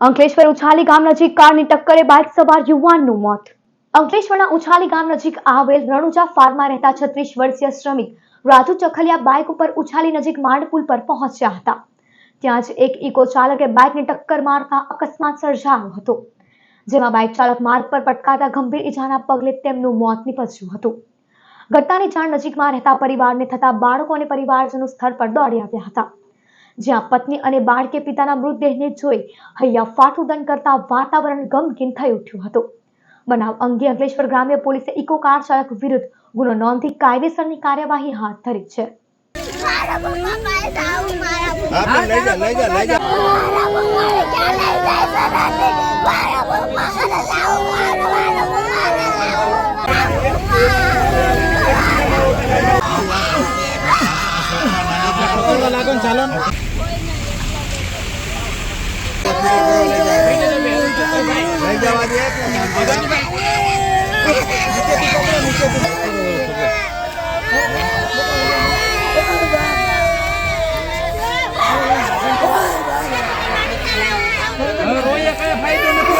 અંકલેશ્વર ઉછાલી ગામ નજીક કારની ટક્કરે બાઇક સવાર યુવાનનું મોત. અંકલેશ્વરના ઉછાલી ગામ નજીક આવેલ રણુજા ફાર્મમાં રહેતા છત્રીસ વર્ષીય શ્રમિક રાજુ ચખલિયા બાઇક ઉપર ઉછાલી નજીક માંડપુલ પર પહોંચ્યા હતા. ત્યાં જ એક ઇકો ચાલકે બાઇકને ટક્કર મારતા અકસ્માત સર્જાયો હતો, જેમાં બાઇક ચાલક માર્ગ પર પટકાતા ગંભીર ઈજાના પગલે તેમનું મોત નીપજ્યું હતું. ઘટનાની જાણ નજીકમાં રહેતા પરિવારને થતા બાળકો અને પરિવારજનો સ્થળ પર દોડી આવ્યા હતા. જ્યાં પત્ની અને બાળકે પિતાના મૃતદેહને જોઈ હૈયા ફાટુદન કરતા વાતાવરણ ગમગીન થઈ ઉઠ્યું હતું. બનાવ અંગે અંકલેશ્વર ગ્રામ્ય પોલીસે ઇકો કાર ચાલક વિરુદ્ધ ગુનો નોંધી કાયદેસરની કાર્યવાહી હાથ ધરી છે. મારા પપ્પા પાસે આવું મારા પપ્પા લઈ જા લઈ જા લઈ જા. લઈને ચાલો ને રોયે કઈ ફાયદો નથી.